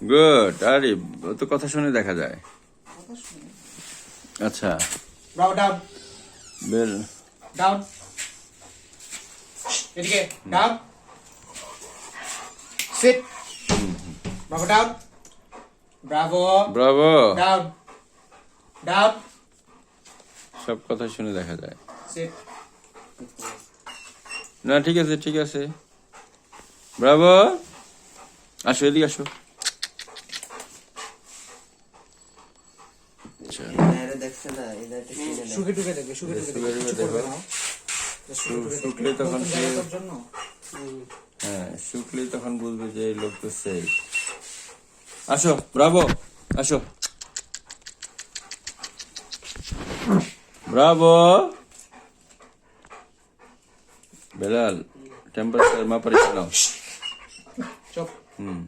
Good আরে তো কথা শুনে দেখা যায়। আচ্ছা। ব্রাভো ডাউন বেল ডাউন এদিকে down sit bravo down bravo bravo down down সব কথা শুনে দেখা যায়। সিট না ঠিক আছে ঠিক আছে। ব্রাভো আসো এদিকে আসো। আচ্ছা। দেখছে না চিনে না। টুকে দেখবে টুকে দেখবে শুকলে তখন সে- হ্যাঁ শুকলি তখন বুঝবে যে এই লোক তো সেই। আসো ব্রাভো আসো। ব্রাভো। বেলাল টেম্পারেচার মাপারি নাও চুপ। হুম।